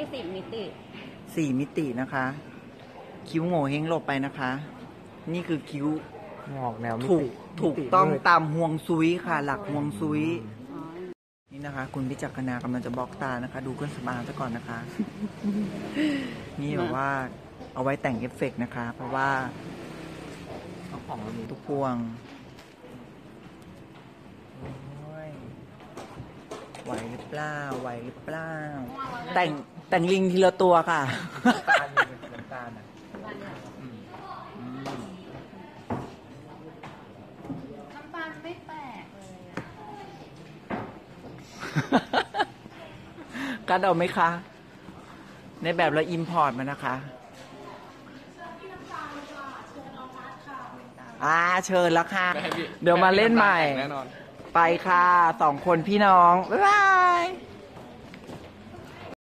ยี่สิบมิติ สี่มิตินะคะ คิ้วโง่เฮงหลบไปนะคะ นี่คือคิ้วงอกแนวมิถูกติถูกมิต้องมืดตามห่วงซุยค่ะ หลักห่วงซุย อ๋อนี่นะคะ คุณพิจักรณากำลังจะบล็อกตานะคะ ดูเครื่องสำอางซะก่อนนะคะ นี่แบบว่าเอาไว้แต่งเอฟเฟกต์นะคะ เพราะว่าเอาของเรามีทุกพวงโอ้ย ไหวหรือเปล่าไหวหรือเปล่า แต่งแต่งลิงทีละตัวค่ะ ตาลมีน้ำตาลอะอืมอืมน้ำตาลไม่แตกเลยอะกัดเอาไหมคะ ในแบบเราอิมพอร์ตมานะคะอ่าเชิญแล้วค่ะ เดี๋ยวมาเล่นใหม่ แน่นอน ไปค่ะสองคนพี่น้อง บ๊ายบาย